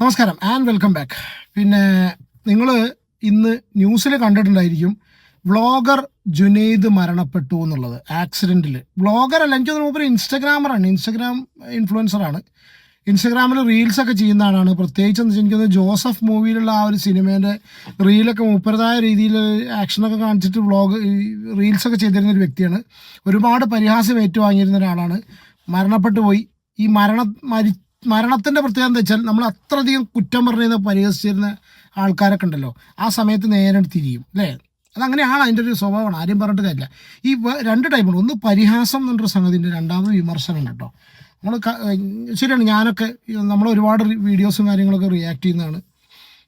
നമസ്കാരം and welcome back പിന്നെ നിങ്ങൾ ഇന്ന് ന്യൂസിൽ കണ്ടിട്ടുണ്ടായിരിക്കും വ്ളോഗർ ജുനൈദ് മരണപ്പെട്ടു എന്നുള്ളത് ആക്സിഡന്റിൽ വ്ളോഗർ അല്ല എനിക്ക് തോന്നുന്നു ഒരു ഇൻസ്റ്റഗ്രാമറാണ് ഇൻസ്റ്റഗ്രാം ഇൻഫ്ലുവൻസറാണ് ഇൻസ്റ്റഗ്രാമിൽ റീൽസൊക്കെ ചെയ്യുന്ന ആളാണ്. പ്രത്യേകിച്ച് എന്ന് വെച്ചാൽ എനിക്ക് ജോസഫ് മൂവിയിലുള്ള ആ ഒരു സിനിമേന്റെ റീലൊക്കെ മുപ്പരതായ രീതിയിൽ ആക്ഷനൊക്കെ കാണിച്ചിട്ട് വ്ളോഗ് റീൽസൊക്കെ ചെയ്തിരുന്ന ഒരു വ്യക്തിയാണ്. ഒരുപാട് പരിഹാസം ഏറ്റുവാങ്ങിയിരുന്ന ഒരാളാണ്. മരണപ്പെട്ടു പോയി. ഈ മരണം മരി മരണത്തിന്റെ പ്രത്യേകത എന്താ വെച്ചാൽ നമ്മൾ അത്രയധികം കുറ്റം പറഞ്ഞത് പരിഹസിച്ചിരുന്ന ആൾക്കാരൊക്കെ ഉണ്ടല്ലോ. ആ സമയത്ത് നേരെ തിരിയും അല്ലേ? അതങ്ങനെയാണ് അതിന്റെ ഒരു സ്വഭാവമാണ്. ആരും പറഞ്ഞിട്ട് കാര്യമില്ല. ഈ രണ്ട് ടൈപ്പുണ്ട് ഒന്ന് പരിഹാസം എന്നൊരു സംഗതിന്റെ രണ്ടാമത് വിമർശനം കേട്ടോ. നമ്മൾ ശരിയാണ്. ഞാനൊക്കെ നമ്മൾ ഒരുപാട് വീഡിയോസും കാര്യങ്ങളൊക്കെ റിയാക്ട് ചെയ്യുന്നതാണ്.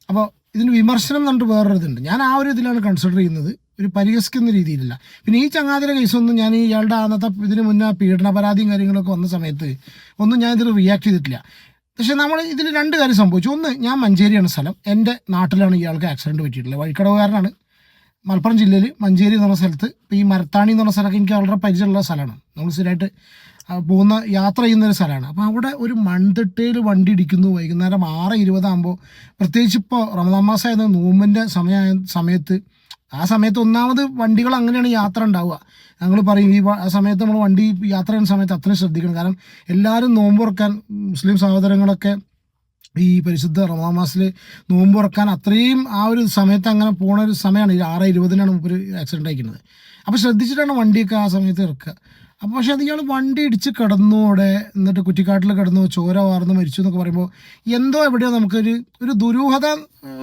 അപ്പോൾ ഇതിന് വിമർശനം എന്നിട്ട് വേറൊരു ഇതുണ്ട് ഞാൻ ആ ഒരു ഇതിലാണ് കൺസിഡർ ചെയ്യുന്നത്. ഒരു പരിഹസിക്കുന്ന രീതിയിലല്ല. പിന്നെ ഈ ചങ്ങാതിര കേസൊന്നും ഞാൻ ഇയാളുടെ അന്നത്തെ ഇതിന് മുന്നേ പീഡന പരാതിയും കാര്യങ്ങളൊക്കെ വന്ന സമയത്ത് ഒന്നും ഞാൻ ഇതിൽ റിയാക്ട് ചെയ്തിട്ടില്ല. പക്ഷെ നമ്മൾ ഇതിൽ രണ്ട് കാര്യം സംഭവിച്ചു. ഒന്ന് ഞാൻ മഞ്ചേരിയാണ് സ്ഥലം. എന്റെ നാട്ടിലാണ് ഇയാൾക്ക് ആക്സിഡന്റ് പറ്റിയിട്ടുള്ളത്. വഴിക്കടവുകാരനാണ്. മലപ്പുറം ജില്ലയിൽ മഞ്ചേരി എന്ന് പറഞ്ഞ സ്ഥലത്ത്. ഈ മരത്താണി എന്ന് പറഞ്ഞ സ്ഥലമൊക്കെ എനിക്ക് വളരെ പരിചയമുള്ള സ്ഥലമാണ്. നമ്മൾ സ്ഥിരമായിട്ട് പോകുന്ന യാത്ര ചെയ്യുന്ന ഒരു സ്ഥലമാണ്. അപ്പോൾ അവിടെ ഒരു മൺതിട്ടയിൽ വണ്ടി ഇടിക്കുന്നു. വൈകുന്നേരം ആറ് ഇരുപതാകുമ്പോൾ പ്രത്യേകിച്ച് ഇപ്പോൾ റമദാൻ മാസമായിരുന്ന നോമ്പിന്റെ സമയ സമയത്ത് ആ സമയത്ത് ഒന്നാമത് വണ്ടികൾ അങ്ങനെയാണ് യാത്ര ഉണ്ടാവുക. ഞങ്ങൾ പറയും ഈ സമയത്ത് നമ്മൾ വണ്ടി യാത്ര ചെയ്യുന്ന സമയത്ത് അത്രയും ശ്രദ്ധിക്കണം. കാരണം എല്ലാവരും നോമ്പ് തുറക്കാൻ മുസ്ലിം സഹോദരങ്ങളൊക്കെ ഈ പരിശുദ്ധ റമദാൻ മാസത്തിൽ നോമ്പ് തുറക്കാൻ അത്രയും ആ ഒരു സമയത്ത് അങ്ങനെ പോണ ഒരു സമയമാണ് ഈ ആറ് ഇരുപതിനാണ് മുമ്പ് ആക്സിഡന്റ് അയക്കുന്നത് അപ്പോൾ ശ്രദ്ധിച്ചിട്ടാണ് വണ്ടിയൊക്കെ ആ സമയത്ത് ഇറക്കുക. അപ്പോൾ പക്ഷേ അത് ഇയാൾ വണ്ടി ഇടിച്ച് കിടന്നു അവിടെ എന്നിട്ട് കുറ്റിക്കാട്ടിൽ കിടന്നു ചോര വാർന്ന് മരിച്ചു എന്നൊക്കെ പറയുമ്പോൾ എന്തോ എവിടെയോ നമുക്കൊരു ഒരു ദുരൂഹത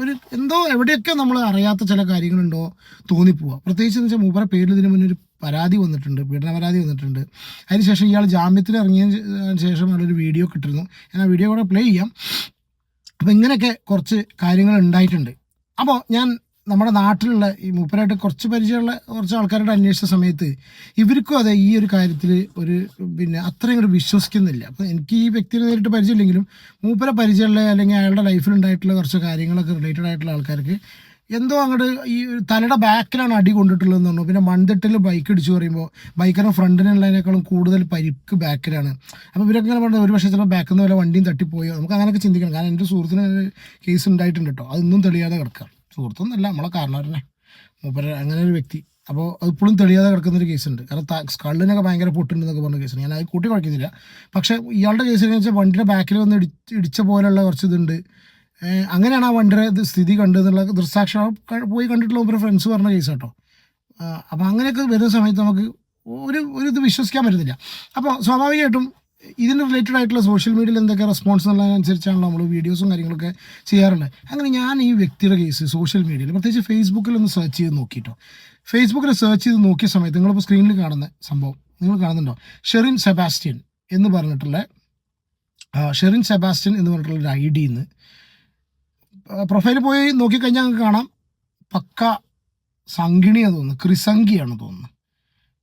ഒരു എന്തോ എവിടെയൊക്കെ നമ്മൾ അറിയാത്ത ചില കാര്യങ്ങളുണ്ടോ തോന്നിപ്പോവുക പ്രത്യേകിച്ച് എന്ന് വെച്ചാൽ മൂപ്പറെ പേരിൽ ഇതിന് മുന്നേ ഒരു പരാതി വന്നിട്ടുണ്ട് പീഡന പരാതി വന്നിട്ടുണ്ട് അതിനുശേഷം ഇയാൾ ജാമ്യത്തിൽ ഇറങ്ങിയതിന് ശേഷം അയാളൊരു വീഡിയോ കിട്ടിരുന്നു ഞാൻ ആ വീഡിയോ കൂടെ പ്ലേ ചെയ്യാം. അപ്പോൾ ഇങ്ങനെയൊക്കെ കുറച്ച് കാര്യങ്ങൾ ഉണ്ടായിട്ടുണ്ട്. അപ്പോൾ ഞാൻ നമ്മുടെ നാട്ടിലുള്ള ഈ മൂപ്പരായിട്ട് കുറച്ച് പരിചയമുള്ള കുറച്ച് ആൾക്കാരുടെ അന്വേഷിച്ച സമയത്ത് ഇവർക്കും അതെ ഈ ഒരു കാര്യത്തിൽ ഒരു പിന്നെ അത്രയും കൂടെ വിശ്വസിക്കുന്നില്ല. അപ്പോൾ എനിക്ക് ഈ വ്യക്തിയെ നേരിട്ട് പരിചയമില്ലെങ്കിലും മൂപ്പരെ പരിചയമുള്ള അല്ലെങ്കിൽ അയാളുടെ ലൈഫിൽ ഉണ്ടായിട്ടുള്ള കുറച്ച് കാര്യങ്ങളൊക്കെ റിലേറ്റഡ് ആയിട്ടുള്ള ആൾക്കാർക്ക് എന്തോ അങ്ങോട്ട് ഈ തലയുടെ ബാക്കിലാണ് അടി കൊണ്ടിട്ടുള്ളതെന്ന് പറഞ്ഞു. പിന്നെ മൺതിട്ടിൽ ബൈക്ക് ഇടിച്ചു പറയുമ്പോൾ ബൈക്കിന് ഫ്രണ്ടിനുള്ളതിനേക്കാളും കൂടുതൽ പരിക്ക് ബാക്കിലാണ് അപ്പോൾ ഇവരൊക്കെ ഇങ്ങനെ പറഞ്ഞത് ഒരു പക്ഷേ ചിലപ്പോൾ ബാക്കിൽ നിന്ന് വല്ല വണ്ടിയും തട്ടിപ്പോയോ? നമുക്ക് അങ്ങനെയൊക്കെ ചിന്തിക്കണം. കാരണം എന്റെ സുഹൃത്തിന് കേസ് ഉണ്ടായിട്ടുണ്ട് കേട്ടോ. അതൊന്നും തെളിയാതെ കിടക്കാം. സുഹൃത്തൊന്നുമല്ല നമ്മളെ കാരണവരനെ മൂപ്പര അങ്ങനെ ഒരു വ്യക്തി. അപ്പോൾ അത് ഇപ്പോഴും തെളിയാതെ കിടക്കുന്ന ഒരു കേസുണ്ട് കാരണം കള്ളിനൊക്കെ ഭയങ്കര പൊട്ടുണ്ടെന്നൊക്കെ പറഞ്ഞ കേസാണ് ഞാൻ അത് കൂട്ടി കുഴക്കുന്നില്ല. പക്ഷേ ഇയാളുടെ കേസിൽ എന്ന് വെച്ചാൽ വണ്ടിയുടെ ബാക്കിൽ വന്ന് ഇടി ഇടിച്ച പോലെയുള്ള കുറച്ച് ഇതുണ്ട്. അങ്ങനെയാണ് ആ വണ്ടിയുടെ ഇത് സ്ഥിതി കണ്ടതെന്നുള്ള ദൃസാക്ഷം പോയി കണ്ടിട്ടുള്ള ഒരു ഫ്രണ്ട്സ് പറഞ്ഞ കേസ് കേട്ടോ. അപ്പോൾ അങ്ങനെയൊക്കെ വരുന്ന സമയത്ത് നമുക്ക് ഒരു ഒരു ഇത് വിശ്വസിക്കാൻ പറ്റുന്നില്ല അപ്പോൾ സ്വാഭാവികമായിട്ടും ഇതിന് റിലേറ്റഡ് ആയിട്ടുള്ള സോഷ്യൽ മീഡിയയിൽ എന്തൊക്കെ റെസ്പോൺസ് എന്നുള്ളതിനനുസരിച്ചാണല്ലോ നമ്മൾ വീഡിയോസും കാര്യങ്ങളൊക്കെ ചെയ്യാറുള്ളത്. അങ്ങനെ ഞാൻ ഈ വ്യക്തിയുടെ കേസ് സോഷ്യൽ മീഡിയയിൽ പ്രത്യേകിച്ച് ഫേസ്ബുക്കിൽ ഒന്ന് സെർച്ച് ചെയ്ത് നോക്കിയിട്ടോ ഫേസ്ബുക്കിൽ സെർച്ച് ചെയ്ത് നോക്കിയ സമയത്ത് നിങ്ങളിപ്പോൾ സ്ക്രീനിൽ കാണുന്ന സംഭവം നിങ്ങൾ കാണുന്നുണ്ടോ? ഷെറിൻ സെബാസ്റ്റ്യൻ എന്ന് പറഞ്ഞിട്ടുള്ള ഷെറിൻ സെബാസ്റ്റ്യൻ എന്ന് പറഞ്ഞിട്ടുള്ള ഒരു ഐ ഡിന്ന് പ്രൊഫൈൽ പോയി നോക്കിക്കഴിഞ്ഞാൽ നിങ്ങൾക്ക് കാണാം. പക്ക സംഗിണിയാണ് തോന്നുന്നു ക്രിസംഗിയാണ് തോന്നുന്നു.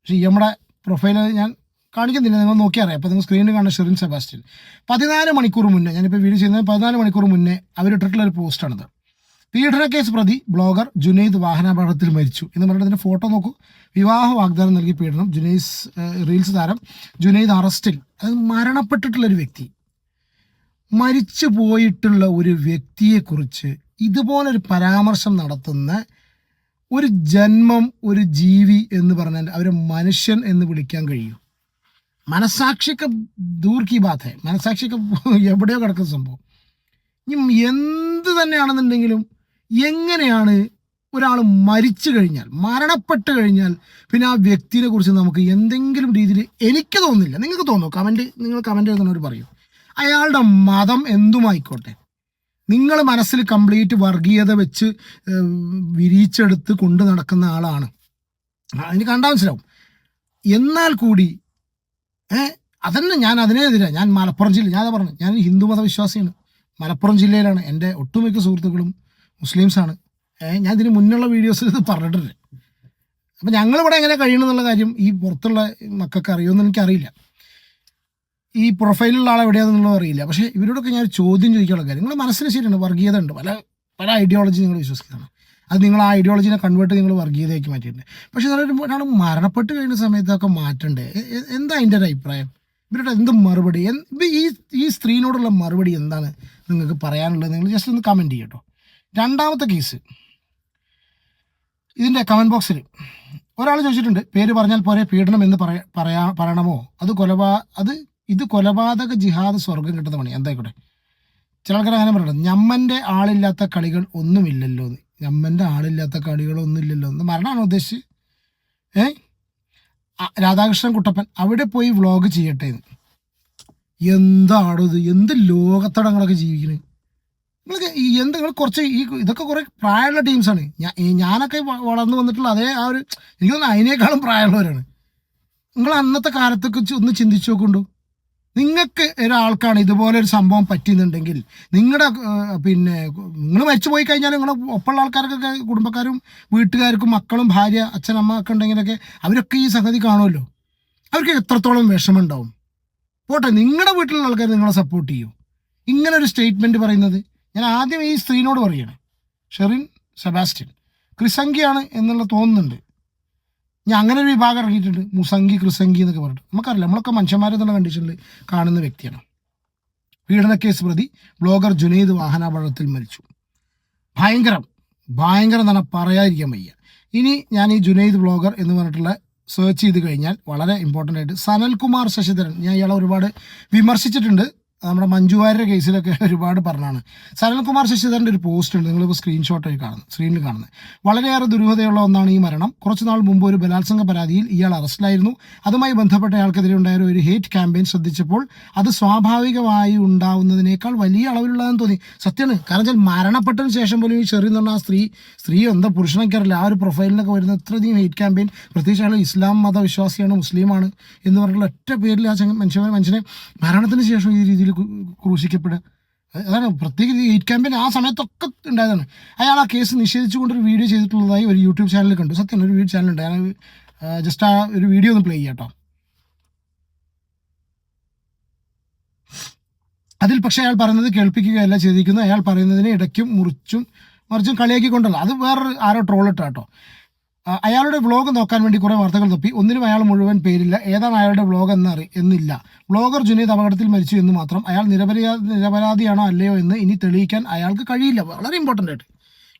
പക്ഷേ നമ്മുടെ പ്രൊഫൈൽ ഞാൻ കാണിക്കുന്നില്ല. നിങ്ങൾ നോക്കിയാൽ അറിയാം അപ്പോൾ നിങ്ങൾ സ്ക്രീനിൽ കാണുന്ന ഷെറിൻ സെബാസ്റ്റ്യൻ. പതിനാല് മണിക്കൂർ മുന്നേ ഞാനിപ്പോൾ വീഡിയോ ചെയ്യുന്നത് പതിനാല് മണിക്കൂർ മുന്നേ അവരിട്ടിട്ടുള്ള ഒരു പോസ്റ്റാണിത് പീഡന കേസ് പ്രതി ബ്ലോഗർ ജുനൈദ് വാഹനാപകടത്തിൽ മരിച്ചു. എന്ന് പറഞ്ഞിട്ട് അതിന്റെ ഫോട്ടോ നോക്കൂ. വിവാഹ വാഗ്ദാനം നൽകി പീഡനം ജുനൈസ് റീൽസ് താരം ജുനൈദ് അറസ്റ്റിൽ. അത് മരണപ്പെട്ടിട്ടുള്ള ഒരു വ്യക്തി. മരിച്ചു പോയിട്ടുള്ള ഒരു വ്യക്തിയെക്കുറിച്ച് ഇതുപോലൊരു പരാമർശം നടത്തുന്ന ഒരു ജന്മം ഒരു ജീവി എന്ന് പറഞ്ഞാൽ അവരെ മനുഷ്യൻ എന്ന് വിളിക്കാൻ കഴിയും. മനസാക്ഷിയൊക്കെ ദൂർ കി ബാത്ത് ഹെ. മനസാക്ഷിക്ക് എവിടെയോ കിടക്കുന്ന സംഭവം. ഇനി എന്ത് തന്നെയാണെന്നുണ്ടെങ്കിലും എങ്ങനെയാണ് ഒരാൾ മരിച്ചു കഴിഞ്ഞാൽ മരണപ്പെട്ട് കഴിഞ്ഞാൽ പിന്നെ ആ വ്യക്തിയെ കുറിച്ച് നമുക്ക് എന്തെങ്കിലും രീതിയിൽ എനിക്ക് തോന്നുന്നില്ല. നിങ്ങൾക്ക് തോന്നുന്നു? കമന്റ് നിങ്ങൾ കമന്റ് എഴുതുന്നവർ പറയൂ. അയാളുടെ മതം എന്തുമായിക്കോട്ടെ? നിങ്ങൾ മനസ്സിൽ കംപ്ലീറ്റ് വർഗീയത വെച്ച് വിരിയിച്ചെടുത്ത് കൊണ്ടു നടക്കുന്ന ആളാണ്. അതിന് കണ്ടാൽ മനസ്സിലാവും. എന്നാൽ കൂടി അതന്നെ ഞാൻ അതിനെതിരെ. ഞാൻ മലപ്പുറം ജില്ല ഞാൻ പറഞ്ഞു. ഞാൻ ഹിന്ദു മതവിശ്വാസിയാണ്. മലപ്പുറം ജില്ലയിലാണ് എന്റെ ഒട്ടുമിക്ക സുഹൃത്തുക്കളും മുസ്ലിംസാണ്. ഞാൻ ഇതിന് മുന്നുള്ള വീഡിയോസിൽ ഇത് പറഞ്ഞിട്ടുണ്ട്. അപ്പം ഞങ്ങളിവിടെ എങ്ങനെ കഴിയണമെന്നുള്ള കാര്യം ഈ പുറത്തുള്ള മക്കൾക്ക് അറിയുമെന്ന് എനിക്കറിയില്ല. ഈ പ്രൊഫൈലുള്ള ആൾ എവിടെയാണെന്നുള്ളത് അറിയില്ല. പക്ഷേ ഇവരോടൊക്കെ ഞാൻ ചോദ്യം ചോദിക്കാനുള്ള കാര്യം. നിങ്ങൾ മനസ്സിന് ശരിയാണ്. വർഗീയത ഉണ്ട്. പല പല ഐഡിയോളജി നിങ്ങൾ വിശ്വസിക്കുന്നതാണ് അത് നിങ്ങൾ ആ ഐഡിയോളജിനെ കൺവേർട്ട് നിങ്ങൾ വർഗീയതയാക്കി മാറ്റിയിട്ടുണ്ട്. പക്ഷേ ഒരാൾ മരണപ്പെട്ട് കഴിഞ്ഞ സമയത്തൊക്കെ മാറ്റണ്ടേ എന്താ അതിന്റെ ഒരു അഭിപ്രായം? ഇവരുടെ എന്ത് മറുപടി? ഈ ഈ സ്ത്രീനോടുള്ള മറുപടി എന്താണ് നിങ്ങൾക്ക് പറയാനുള്ളത്? നിങ്ങൾ ജസ്റ്റ് ഒന്ന് കമന്റ് ചെയ്യട്ടോ രണ്ടാമത്തെ കേസ് ഇതിന്റെ കമന്റ് ബോക്സിൽ ഒരാൾ ചോദിച്ചിട്ടുണ്ട് പേര് പറഞ്ഞാൽ പോരെ പീഡനം എന്ന് പറയാ പറയാ പറയണമോ? അത് കൊലപാ അത് ഇത് കൊലപാതക ജിഹാദ് സ്വർഗം കിട്ടുന്ന പണി. എന്തായിക്കോട്ടെ? ചില ആൾക്കാർ അങ്ങനെ പറയുന്നത് ഞമ്മന്റെ ആളില്ലാത്ത കളികൾ ഒന്നുമില്ലല്ലോ എന്ന് ഞമ്മന്റെ ആളില്ലാത്ത കളികളൊന്നും ഇല്ലല്ലോ. എന്ന് മരണമാണോ ഉദ്ദേശിച്ച് ഏ? രാധാകൃഷ്ണൻ കുട്ടപ്പൻ അവിടെ പോയി വ്ളോഗ് ചെയ്യട്ടെ എന്ന്. എന്താണോ ഇത് എന്ത് ലോകത്തടങ്ങളൊക്കെ ജീവിക്കുന്നത് നിങ്ങൾക്ക് എന്ത് നിങ്ങൾ കുറച്ച് ഈ ഇതൊക്കെ കുറേ പ്രായമുള്ള ടീംസാണ് ഞാൻ ഞാനൊക്കെ വളർന്നു വന്നിട്ടുള്ള അതേ ആ ഒരു എനിക്ക് തോന്നുന്നു അതിനേക്കാളും പ്രായമുള്ളവരാണ്. നിങ്ങൾ അന്നത്തെ കാലത്തൊക്കെ ഒന്ന് ചിന്തിച്ചു നോക്കുണ്ടു നിങ്ങൾക്ക് ഒരാൾക്കാണ് ഇതുപോലെ ഒരു സംഭവം പറ്റുന്നുണ്ടെങ്കിൽ നിങ്ങളുടെ പിന്നെ നിങ്ങൾ മരിച്ചു പോയി കഴിഞ്ഞാൽ നിങ്ങളുടെ ഒപ്പമുള്ള ആൾക്കാർക്കൊക്കെ കുടുംബക്കാരും വീട്ടുകാർക്കും മക്കളും ഭാര്യ അച്ഛനമ്മ ഒക്കെ ഉണ്ടെങ്കിലൊക്കെ അവരൊക്കെ ഈ സംഗതി കാണുമല്ലോ. അവർക്ക് എത്രത്തോളം വിഷമമുണ്ടാവും. പോട്ടെ നിങ്ങളുടെ വീട്ടിലുള്ള ആൾക്കാർ നിങ്ങളെ സപ്പോർട്ട് ചെയ്യും? ഇങ്ങനെ ഒരു സ്റ്റേറ്റ്മെന്റ് പറയുന്നത് ഞാൻ ആദ്യം ഈ സ്ത്രീനോട് പറയണം. ഷെറിൻ സെബാസ്റ്റ്യൻ ക്രിസംഖ്യാണ് എന്നുള്ള തോന്നുന്നുണ്ട്. ഞാൻ അങ്ങനെ ഒരു വിഭാഗം ഇറങ്ങിയിട്ടുണ്ട്. മുസംഗി കൃസംഗി എന്നൊക്കെ പറഞ്ഞിട്ട്. നമുക്കറിയില്ല. നമ്മളൊക്കെ മനുഷ്യന്മാരെന്നുള്ള കണ്ടീഷനിൽ കാണുന്ന വ്യക്തിയാണ്. പീഡനക്കേസ് പ്രതി ബ്ലോഗർ ജുനൈദ് വാഹനാപകടത്തിൽ മരിച്ചു. ഭയങ്കരം ഭയങ്കരം തന്നെ പറയാതിരിക്കാൻ വയ്യ. ഇനി ഞാൻ ഈ ജുനൈദ് ബ്ലോഗർ എന്ന് പറഞ്ഞിട്ടുള്ള സെർച്ച് ചെയ്ത് കഴിഞ്ഞാൽ വളരെ ഇമ്പോർട്ടന്റ് ആയിട്ട് സനൽകുമാർ ശശിധരൻ ഞാൻ ഇയാളെ ഒരുപാട് വിമർശിച്ചിട്ടുണ്ട്. നമ്മുടെ മഞ്ജുവാരുടെ കേസിലൊക്കെ ഒരുപാട് പറഞ്ഞാണ്. സരൺകുമാർ ശശിധരന്റെ ഒരു പോസ്റ്റ് ഉണ്ട്. നിങ്ങളിപ്പോൾ സ്ക്രീൻഷോട്ടായി കാണുന്നത് സ്ക്രീനിൽ കാണുന്നത് വളരെയേറെ ദുരൂഹതയുള്ള ഒന്നാണ് ഈ മരണം. കുറച്ച് നാൾ മുമ്പ് ഒരു ബലാത്സംഗ പരാതിയിൽ ഇയാൾ അറസ്റ്റിലായിരുന്നു. അതുമായി ബന്ധപ്പെട്ട അയാൾക്കെതിരെ ഉണ്ടായ ഒരു ഹേറ്റ് ക്യാമ്പയിൻ ശ്രദ്ധിച്ചപ്പോൾ അത് സ്വാഭാവികമായി ഉണ്ടാവുന്നതിനേക്കാൾ വലിയ അളവിലുള്ളതെന്ന് തോന്നി. സത്യമാണ് കാരണം വെച്ചാൽ മരണപ്പെട്ടതിന് ശേഷം പോലും ഈ ചെറിയ എന്ന് ആ സ്ത്രീ സ്ത്രീ എന്താ പുരുഷനൊക്കെ അറിയില്ല ആ ഒരു പ്രൊഫൈലിനൊക്കെ വരുന്ന ഇത്രയധികം ഹേറ്റ് ക്യാമ്പയിൻ പ്രത്യേകിച്ച് അയാൾ ഇസ്ലാം മതവിശ്വാസിയാണ് മുസ്ലിമാണ് എന്ന് പറഞ്ഞിട്ടുള്ള ഒറ്റ പേരിൽ ആ മനുഷ്യ മനുഷ്യനെ മനുഷ്യനെ മരണത്തിന് ശേഷം ഈ രീതിയിൽ ക്രൂ- ക്രൂശിക്കപ്പെടുക അത് അതാണ് പ്രത്യേകിച്ച് എയ്റ്റ് ക്യാമ്പയിൻ ആ സമയത്തൊക്കെ ഉണ്ടായതാണ്. അയാൾ ആ കേസ് നിഷേധിച്ചുകൊണ്ടൊരു വീഡിയോ ചെയ്തിട്ടുള്ളതായി ഒരു യൂട്യൂബ് ചാനലിൽ കണ്ടു. സത്യം ഒരു വീഡിയോ ചാനലുണ്ട് ഞാൻ ജസ്റ്റ് ആ ഒരു വീഡിയോ ഒന്ന് പ്ലേ ചെയ്യാം കേട്ടോ അതിൽ പക്ഷേ അയാൾ പറയുന്നത് കേൾപ്പിക്കുകയല്ല ചെയ്തിരിക്കുന്നത്. അയാൾ പറയുന്നതിനെ ഇടയ്ക്കും മുറിച്ചും മറിച്ചും കളിയാക്കിക്കൊണ്ടല്ല. അത് വേറൊരു ആരോ ട്രോളിട്ടാ കേട്ടോ ആ, അയാളുടെ വ്ളോഗ് നോക്കാൻ വേണ്ടി കുറേ വാർത്തകൾ തപ്പി. ഒന്നിനും അയാൾ മുഴുവൻ പേരില്ല. ഏതാണ് അയാളുടെ വ്ളോഗ് എന്ന് അറി എന്നില്ല. വ്ളോഗർ ജുനീദ് അപകടത്തിൽ മരിച്ചു എന്ന് മാത്രം. അയാൾ നിരപരാ നിരപരാധിയാണോ അല്ലയോ എന്ന് ഇനി തെളിയിക്കാൻ അയാൾക്ക് കഴിയില്ല. വളരെ ഇമ്പോർട്ടന്റ് ആയിട്ട്.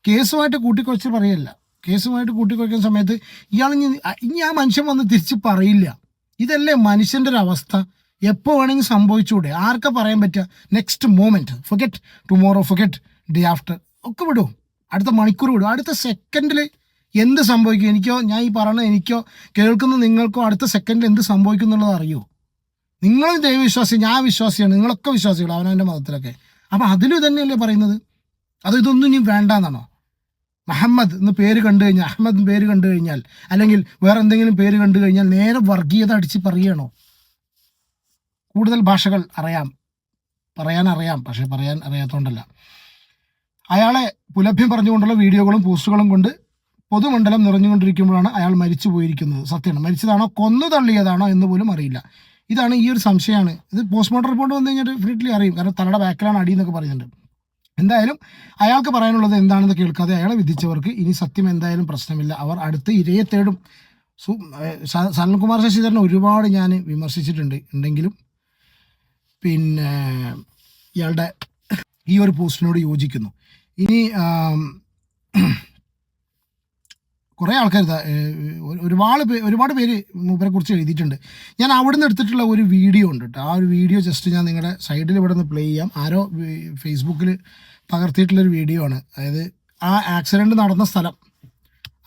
കേസുമായിട്ട് കൂട്ടിക്കുറച്ച് പറയല്ല. കേസുമായിട്ട് കൂട്ടിക്കുറയ്ക്കുന്ന സമയത്ത് ഇയാൾ ഇനി ഇനി ആ മനുഷ്യൻ വന്ന് തിരിച്ച് പറയില്ല. ഇതല്ലേ മനുഷ്യന്റെ ഒരു അവസ്ഥ. എപ്പോൾ വേണമെങ്കിൽ സംഭവിച്ചുകൂടെ ആർക്കാ പറയാൻ പറ്റുക? Next moment forget tomorrow forget day after ഒക്കെ വിടും. അടുത്ത മണിക്കൂർ വിടും. അടുത്ത സെക്കൻഡിൽ എന്ത് സംഭവിക്കും? എനിക്കോ ഞാൻ ഈ പറഞ്ഞ എനിക്കോ കേൾക്കുന്ന നിങ്ങൾക്കോ അടുത്ത സെക്കൻഡിൽ എന്ത് സംഭവിക്കും എന്നുള്ളത് അറിയോ? നിങ്ങളും ദൈവവിശ്വാസി ഞാൻ വിശ്വാസിയാണ്. നിങ്ങളൊക്കെ വിശ്വാസികൾ അവനവന്റെ മതത്തിലൊക്കെ. അപ്പം അതിലും തന്നെയല്ലേ പറയുന്നത്? അത് ഇതൊന്നും ഇനി വേണ്ടാന്നാണോ? മുഹമ്മദ് എന്ന് പേര് കണ്ടു കഴിഞ്ഞാൽ അഹമ്മദ് പേര് കണ്ടു കഴിഞ്ഞാൽ അല്ലെങ്കിൽ വേറെ എന്തെങ്കിലും പേര് കണ്ടു കഴിഞ്ഞാൽ നേരെ വർഗീയത അടിച്ച് പറയണോ കൂടുതൽ ഭാഷകൾ അറിയാം. പറയാൻ അറിയാം പക്ഷെ പറയാൻ അറിയാത്തതുകൊണ്ടല്ല അയാളെ പുലഭ്യം പറഞ്ഞുകൊണ്ടുള്ള വീഡിയോകളും പോസ്റ്റുകളും കൊണ്ട് പൊതുമണ്ഡലം നിറഞ്ഞുകൊണ്ടിരിക്കുമ്പോഴാണ് അയാൾ മരിച്ചു പോയിരിക്കുന്നത് സത്യമാണ്. മരിച്ചതാണോ കൊന്നു തള്ളിയതാണോ എന്ന് പോലും അറിയില്ല. ഇതാണ് ഈ ഒരു സംശയമാണ്. ഇത് പോസ്റ്റ്മോർട്ടം റിപ്പോർട്ട് വന്നു കഴിഞ്ഞാൽ ഡെഫിനറ്റ്ലി അറിയും. കാരണം തലയുടെ ബാക്കിലാണ് അടി എന്നൊക്കെ പറയുന്നുണ്ട്. എന്തായാലും അയാൾക്ക് പറയാനുള്ളത് എന്താണെന്ന് കേൾക്കാതെ അയാളെ വിധിച്ചവർക്ക് ഇനി സത്യം എന്തായാലും പ്രശ്നമില്ല. അവർ അടുത്ത് ഇരയെ തേടും. സു സ- സനൽകുമാർ ശശിധരനെ ഒരുപാട് ഞാൻ വിമർശിച്ചിട്ടുണ്ട്. ഉണ്ടെങ്കിലും പിന്നെ ഇയാളുടെ ഈ ഒരു പോസ്റ്റിനോട് യോജിക്കുന്നു. ഇനി കുറേ ആൾക്കാർ ഒരുപാട് പേ ഒരുപാട് പേര് മൂപ്പരെ കുറിച്ച് എഴുതിയിട്ടുണ്ട്. ഞാൻ അവിടെ നിന്ന് എടുത്തിട്ടുള്ള ഒരു വീഡിയോ ഉണ്ട് കേട്ടോ. ആ ഒരു വീഡിയോ ജസ്റ്റ് ഞാൻ നിങ്ങളുടെ സൈഡിൽ ഇവിടെ നിന്ന് പ്ലേ ചെയ്യാം. ആരോ ഫേസ്ബുക്കിൽ പകർത്തിയിട്ടുള്ളൊരു വീഡിയോ ആണ്. അതായത് ആ ആക്സിഡന്റ് നടന്ന സ്ഥലം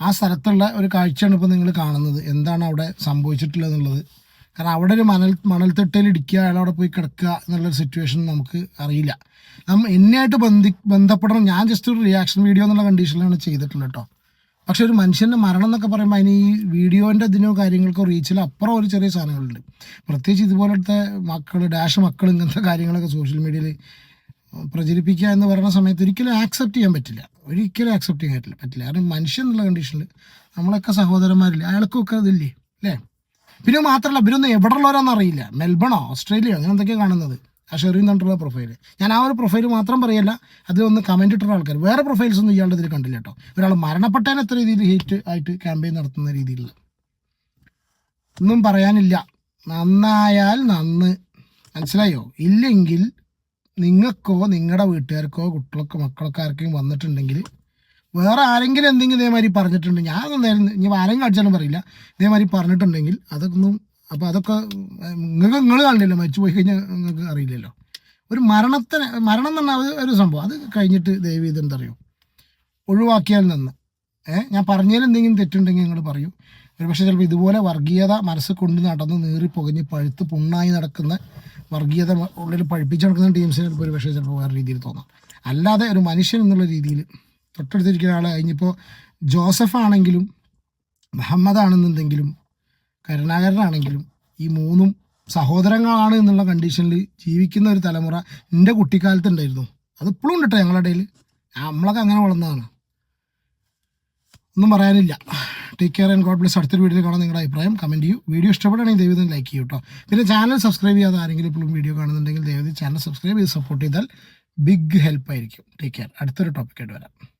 ആ സ്ഥലത്തുള്ള ഒരു കാഴ്ചയാണ് ഇപ്പോൾ നിങ്ങൾ കാണുന്നത്. എന്താണ് അവിടെ സംഭവിച്ചിട്ടുള്ളത് എന്നുള്ളത് കാരണം അവിടെ ഒരു മണൽ മണൽത്തിട്ടയിൽ ഇടിക്കുക അയാൾ അവിടെ പോയി കിടക്കുക എന്നുള്ളൊരു സിറ്റുവേഷൻ നമുക്ക് അറിയില്ല. നമ്മ എന്നെയായിട്ട് ബന്ധി ബന്ധപ്പെടണം. ഞാൻ ജസ്റ്റ് ഒരു റിയാക്ഷൻ വീഡിയോ എന്നുള്ള കണ്ടീഷനിലാണ് ചെയ്തിട്ടുള്ളത് കേട്ടോ. പക്ഷെ ഒരു മനുഷ്യന്റെ മരണം എന്നൊക്കെ പറയുമ്പോൾ അതിന് ഈ വീഡിയോന്റെ ഇതിനോ കാര്യങ്ങൾക്കോ റീച്ചിൽ അപ്പുറം ഒരു ചെറിയ സാധനങ്ങളുണ്ട്. പ്രത്യേകിച്ച് ഇതുപോലത്തെ മക്കൾ ഡാഷ് മക്കൾ ഇങ്ങനത്തെ കാര്യങ്ങളൊക്കെ സോഷ്യൽ മീഡിയയിൽ പ്രചരിപ്പിക്കുക എന്ന് പറയുന്ന സമയത്ത് ഒരിക്കലും ആക്സെപ്റ്റ് ചെയ്യാൻ പറ്റില്ല. ഒരിക്കലും ആക്സെപ്റ്റ് ചെയ്യാൻ പറ്റില്ല പറ്റില്ല. കാരണം മനുഷ്യൻ എന്നുള്ള കണ്ടീഷനിൽ നമ്മളൊക്കെ സഹോദരന്മാരില്ലേ? അയാൾക്കൊക്കെ ഇതില്ലേ അല്ലേ? പിന്നെ മാത്രമല്ല ഇവരൊന്നും എവിടെ ഉള്ളവരാണെന്ന് അറിയില്ല. മെൽബണോ ഓസ്ട്രേലിയോ അങ്ങനെ എന്തൊക്കെയാണ് കാണുന്നത്? ആ ഷെറിൻ പ്രൊഫൈൽ ഞാൻ ആ ഒരു പ്രൊഫൈൽ മാത്രം പറയല്ല അത് ഒന്ന് കമന്റ് ഇട്ടുള്ള ആൾക്കാർ വേറെ പ്രൊഫൈൽസ് ഒന്നും ഇയാളുടെ ഇതിൽ കണ്ടില്ല കേട്ടോ ഒരാൾ മരണപ്പെട്ടതിന് എത്ര രീതിയിൽ ഹേറ്റ് ആയിട്ട് ക്യാമ്പയിൻ നടത്തുന്ന രീതിയിലുള്ള. ഒന്നും പറയാനില്ല. നന്നായാൽ നന്ന്. മനസ്സിലായോ? ഇല്ലെങ്കിൽ നിങ്ങൾക്കോ നിങ്ങളുടെ വീട്ടുകാർക്കോ കുട്ടികൾക്കോ മക്കളൊക്കെ ആർക്കെങ്കിലും വന്നിട്ടുണ്ടെങ്കിൽ വേറെ ആരെങ്കിലും എന്തെങ്കിലും ഇതേമാതിരി പറഞ്ഞിട്ടുണ്ടെങ്കിൽ ഞാൻ നേരം ഇനി ആരെങ്കിലും കാണിച്ചാലും പറയില്ല. ഇതേമാതിരി പറഞ്ഞിട്ടുണ്ടെങ്കിൽ അതൊക്കെ ഒന്നും അപ്പോൾ അതൊക്കെ നിങ്ങൾക്ക് നിങ്ങൾ കാണില്ലല്ലോ മരിച്ചു പോയി കഴിഞ്ഞാൽ നിങ്ങൾക്ക് അറിയില്ലല്ലോ. ഒരു മരണത്തിന് മരണം എന്ന് പറഞ്ഞാൽ ഒരു സംഭവം. അത് കഴിഞ്ഞിട്ട് ദയവ് ചെയ്ത് എന്തറിയോ ഒഴിവാക്കിയാൽ നിന്ന്. ഏഹ് ഞാൻ പറഞ്ഞതിൽ എന്തെങ്കിലും തെറ്റുണ്ടെങ്കിൽ നിങ്ങൾ പറയൂ. ഒരു പക്ഷേ ചിലപ്പോൾ ഇതുപോലെ വർഗീയത മനസ്സിൽ കൊണ്ട് നടന്ന് നീറി പുകഞ്ഞ് പഴുത്ത് പുണ്ണായി നടക്കുന്ന വർഗീയത ഉള്ളിൽ പഴുപ്പിച്ച് നടക്കുന്ന ടീംസിന് ചിലപ്പോൾ ഒരു പക്ഷേ ചിലപ്പോൾ വേറെ രീതിയിൽ തോന്നാം. അല്ലാതെ ഒരു മനുഷ്യൻ എന്നുള്ള രീതിയിൽ തൊട്ടടുത്തിരിക്കുന്ന ആൾ കഴിഞ്ഞിപ്പോൾ ജോസഫ് ആണെങ്കിലും മുഹമ്മദ് ആണെന്നുണ്ടെങ്കിലും കരുണാകരനാണെങ്കിലും ഈ മൂന്നും സഹോദരങ്ങളാണ് എന്നുള്ള കണ്ടീഷനിൽ ജീവിക്കുന്ന ഒരു തലമുറ എന്റെ കുട്ടിക്കാലത്ത് ഉണ്ടായിരുന്നു അത് ഇപ്പോഴും ഉണ്ട് കേട്ടോ ഞങ്ങളുടെ ഇടയിൽ. നമ്മളൊക്കെ അങ്ങനെ വളർന്നതാണ്. ഒന്നും പറയാനില്ല. Take care and God bless അടുത്തൊരു വീഡിയോ കാണാൻ നിങ്ങളുടെ അഭിപ്രായം. കമന്റ് ചെയ്യൂ. വീഡിയോ ഇഷ്ടപ്പെടുകയാണെങ്കിൽ ദൈവം ലൈക്ക് ചെയ്യൂ കേട്ടോ പിന്നെ ചാനൽ സബ്സ്ക്രൈബ് ചെയ്യാതെ ആരെങ്കിലും ഇപ്പോഴും വീഡിയോ കാണുന്നുണ്ടെങ്കിൽ ദൈവം ചാനൽ സബ്സ്ക്രൈബ് ചെയ്ത് സപ്പോർട്ട് ചെയ്താൽ ബിഗ് ഹെൽപ്പ് ആയിരിക്കും. ടേക്ക് കെയർ അടുത്തൊരു ടോപ്പിക്കായിട്ട് വരാം.